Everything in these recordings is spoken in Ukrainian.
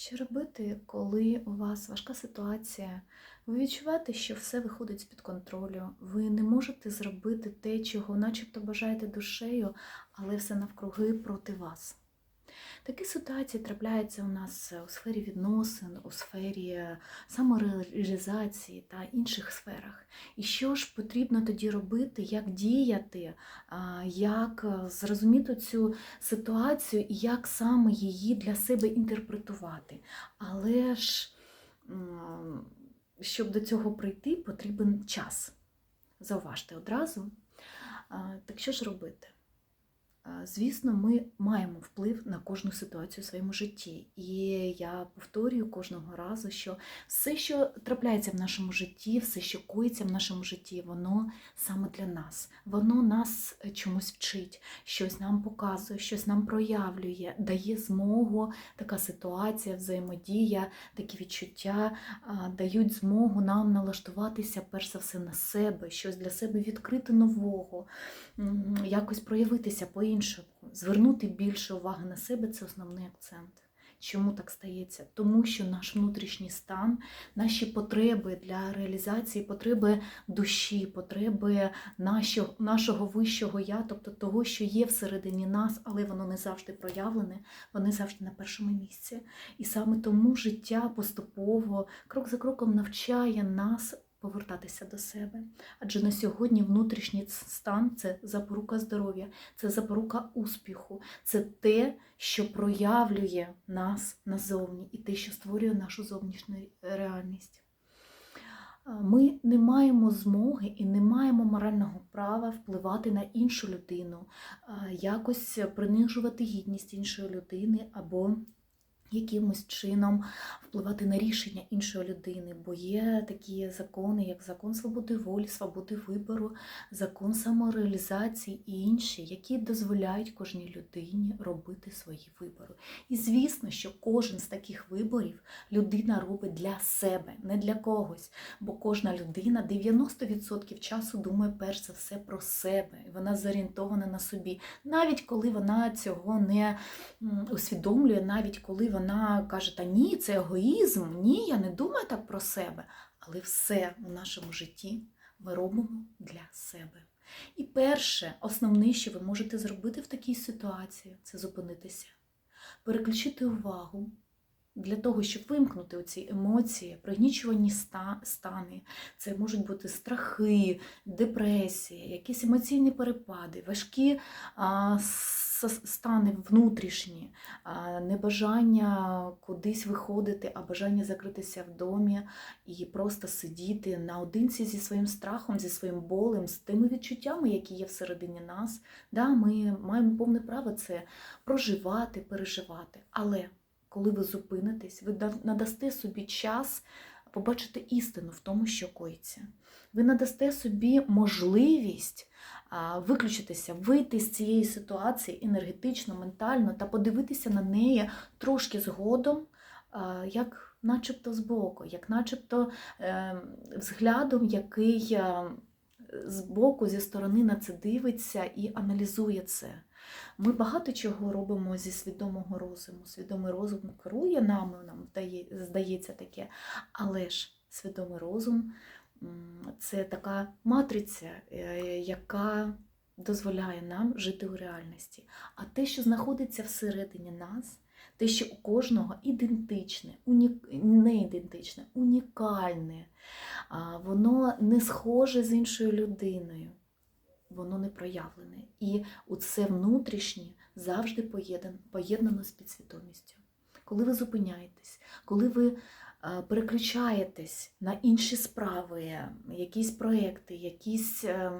Що робити, коли у вас важка ситуація? Ви відчуваєте, що все виходить з-під контролю. Ви не можете зробити те, чого начебто бажаєте душею, але все навкруги проти вас. Такі ситуації трапляються у нас у сфері відносин, у сфері самореалізації та інших сферах. І що ж потрібно тоді робити, як діяти, як е, зрозуміти цю ситуацію і як саме її для себе інтерпретувати. Але ж, щоб до цього прийти, потрібен час. Зауважте одразу. Так що ж робити? А, Звісно, ми маємо вплив на кожну ситуацію в своєму житті. І я повторюю кожного разу, що все, що трапляється в нашому житті, все, що коїться в нашому житті, воно саме для нас. Воно нас е, чомусь вчить, щось нам показує, щось нам проявлює, дає змогу, така ситуація, взаємодія, такі відчуття дають змогу нам налаштуватися перш за все на себе, щось для себе відкрити нового, якось проявитися по-іншому, звернути більше уваги на себе це основний акцент. Чому так стається? Тому що наш внутрішній стан, наші потреби для реалізації, потреби душі, потреби нашого, нашого вищого я, тобто того, що є всередині нас, але воно не завжди проявлене, вони завжди на першому місці. І саме тому життя поступово, крок за кроком навчає нас повертатися до себе. Адже на сьогодні внутрішній стан це запорука здоров'я, це запорука успіху, це те, що проявлює нас назовні, і те, що створює нашу зовнішню реальність. Ми не маємо змоги і не маємо морального права впливати на іншу людину, якось принижувати гідність іншої людини або якимось чином впливати на рішення іншої людини, бо є такі закони, як закон свободи волі, свободи вибору, закон самореалізації і інші, які дозволяють кожній людині робити свої вибори. І звісно, що кожен з таких виборів людина робить для себе, не для когось. Бо кожна людина 90% часу думає перш за все про себе, і вона зорієнтована на собі, навіть коли вона цього не усвідомлює, навіть коли вона каже, та ні, це егоїзм, ні, я не думаю так про себе. Але все у нашому житті ми робимо для себе. І перше, основне, що ви можете зробити в такій ситуації, це зупинитися, переключити увагу для того, щоб вимкнути оці емоції, пригнічувані ста- стани. Це можуть бути страхи, депресія, якісь емоційні перепади, важкі а, стани внутрішні, небажання кудись виходити, а бажання закритися в домі і просто сидіти наодинці зі своїм страхом, зі своїм болем, з тими відчуттями, які є всередині нас. Да, ми маємо повне право це проживати, переживати. Але коли ви зупинитесь, ви надасте собі час побачити істину в тому, що коїться. Ви надасте собі можливість виключитися, вийти з цієї ситуації енергетично, ментально та подивитися на неї трошки згодом, як начебто збоку, як начебто е, взглядом, який е, збоку, зі сторони на це дивиться і аналізує це. Ми багато чого робимо зі свідомого розуму. Свідомий розум керує нами, нам здається таке. Але ж свідомий розум це така матриця, е, яка дозволяє нам жити у реальності. А те, що знаходиться всередині нас, те, що у кожного ідентичне, уні... не ідентичне, унікальне, воно не схоже з іншою людиною, воно не проявлене. І оце внутрішнє завжди поєднано, з підсвідомістю. Коли ви зупиняєтесь, коли ви е, переключаєтесь на інші справи, якісь проекти, якісь е,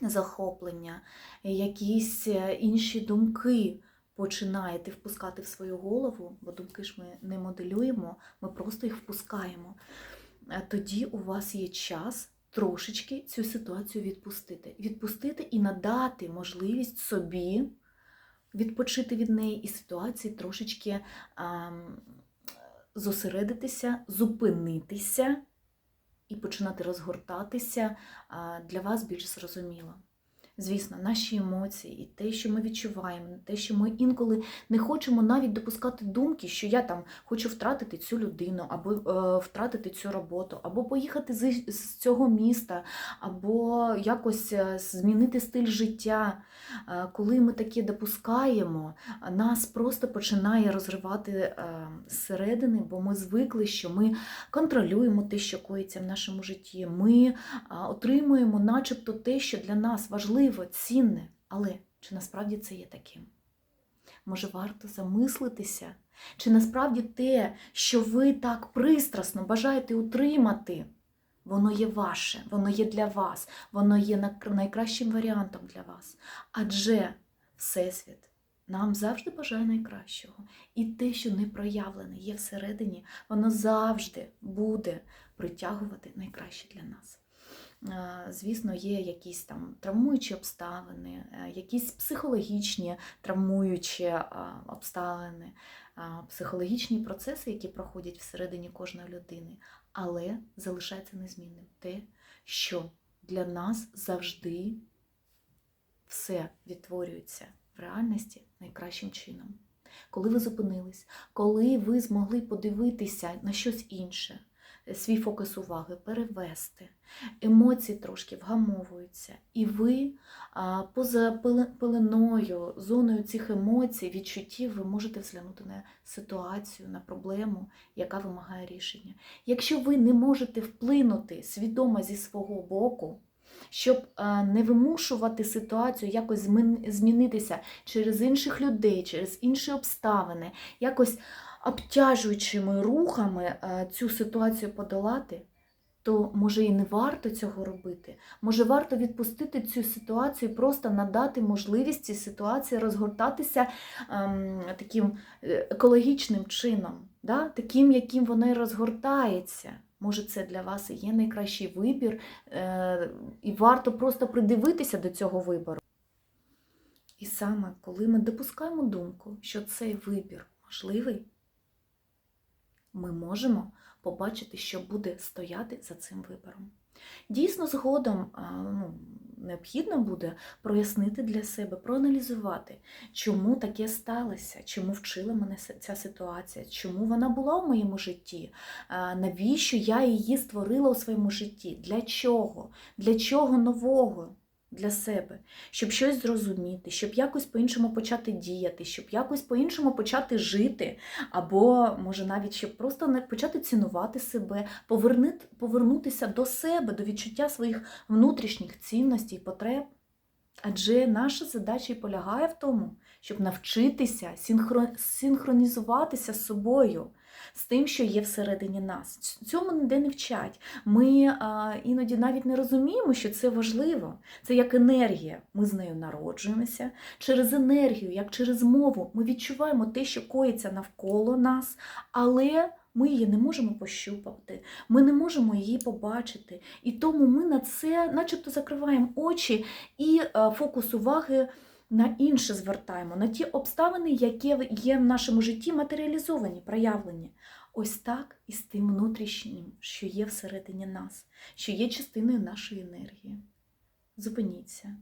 захоплення, якісь е, інші думки починаєте впускати в свою голову, бо думки ж ми не моделюємо, ми просто їх впускаємо. Тоді у вас є час трошечки цю ситуацію відпустити. Відпустити і надати можливість собі відпочити від неї і ситуації трошечки ам, зосередитися, зупинитися і починати розгортатися а, для вас більш зрозуміло. Звісно, наші емоції і те, що ми відчуваємо, те, що ми інколи не хочемо навіть допускати думки, що я там хочу втратити цю людину, або е, втратити цю роботу, або поїхати з, з цього міста, або якось е, змінити стиль життя. Е, коли ми таке допускаємо, нас просто починає розривати е, зсередини, бо ми звикли, що ми контролюємо те, що коїться в нашому житті. Ми а, отримуємо, начебто, те, що для нас важливо, цінне. Але чи насправді це є таким? Може, варто замислитися, чи насправді те, що ви так пристрасно бажаєте утримати, воно є ваше, воно є для вас, воно є найкращим варіантом для вас. Адже Всесвіт нам завжди бажає найкращого. І те, що не проявлене є всередині, воно завжди буде притягувати найкраще для нас. Е, Звісно, є якісь там травмуючі обставини, е, якісь психологічні травмуючі е, обставини, психологічні процеси, які проходять всередині кожної людини, але залишається незмінним те, що для нас завжди все відтворюється в реальності найкращим чином. Коли ви зупинились, коли ви змогли подивитися на щось інше, свій фокус уваги перевести, емоції трошки вгамовуються, і ви поза пеле- пеленою, зоною цих емоцій, відчуттів, ви можете взглянути на ситуацію, на проблему, яка вимагає рішення. Якщо ви не можете вплинути свідомо зі свого боку, щоб не вимушувати ситуацію якось змінитися через інших людей, через інші обставини, якось обтяжуючими рухами е, цю ситуацію подолати, то може і не варто цього робити. Може, варто відпустити цю ситуацію, і просто надати можливість цій ситуації розгортатися ем, таким е, екологічним чином, да? таким, яким вона і розгортається. Може, це для вас і є найкращий вибір, е, і варто просто придивитися до цього вибору. І саме коли ми допускаємо думку, що цей вибір можливий, ми можемо побачити, що буде стояти за цим вибором. Дійсно, згодом ну, необхідно буде прояснити для себе, проаналізувати, чому таке сталося, чому вчила мене ця ситуація, чому вона була в моєму житті, навіщо я її створила у своєму житті, для чого, для чого нового для себе, щоб щось зрозуміти, щоб якось по-іншому почати діяти, щоб якось по-іншому почати жити, або може навіть щоб просто не почати цінувати себе, повернути, повернутися до себе, до відчуття своїх внутрішніх цінностей, потреб. Адже наша задача і полягає в тому, щоб навчитися синхро- синхронізуватися з собою, з тим, що є всередині нас. Цьому ніде не вчать. Ми а, іноді навіть не розуміємо, що це важливо. Це як енергія. Ми з нею народжуємося. Через енергію, як через мову, ми відчуваємо те, що коїться навколо нас, але ми її не можемо пощупати, ми не можемо її побачити. І тому ми на це, начебто, закриваємо очі і фокус уваги на інше звертаємо, на ті обставини, які є в нашому житті матеріалізовані, проявлені. Ось так і з тим внутрішнім, що є всередині нас, що є частиною нашої енергії. Зупиніться,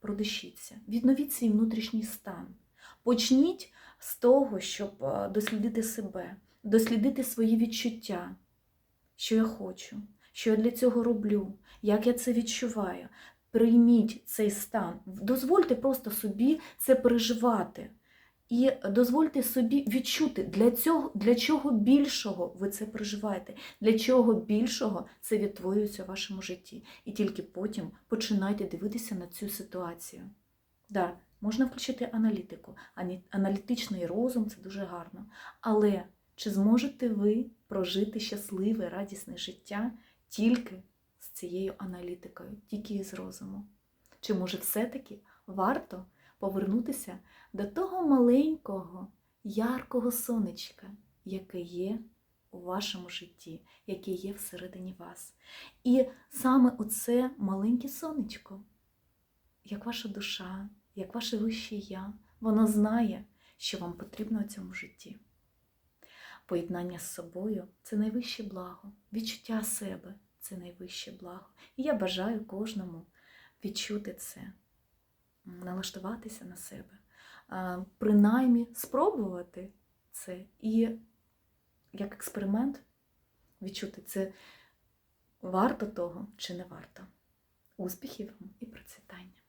продишіться, відновіть свій внутрішній стан. Почніть з того, щоб е, дослідити себе, дослідити свої відчуття, що я хочу, що я для цього роблю, як я це відчуваю. Прийміть цей стан, дозвольте просто собі це переживати. І дозвольте собі відчути, для, цього, для чого більшого ви це переживаєте, для чого більшого це відтворюється в вашому житті. І тільки потім починайте дивитися на цю ситуацію. Да, можна включити аналітику. Аналітичний розум це дуже гарно. Але чи зможете ви прожити щасливе, радісне життя тільки цією аналітикою, тільки із розуму? Чи може все-таки варто повернутися до того маленького, яркого сонечка, яке є у вашому житті, яке є всередині вас? І саме оце маленьке сонечко, як ваша душа, як ваше вище я, воно знає, що вам потрібно у цьому житті. Поєднання з собою це найвище благо, відчуття себе це найвище благо. І я бажаю кожному відчути це. налаштуватися на себе, принаймні спробувати це і як експеримент відчути, це варто того чи не варто. Успіхів і процвітання!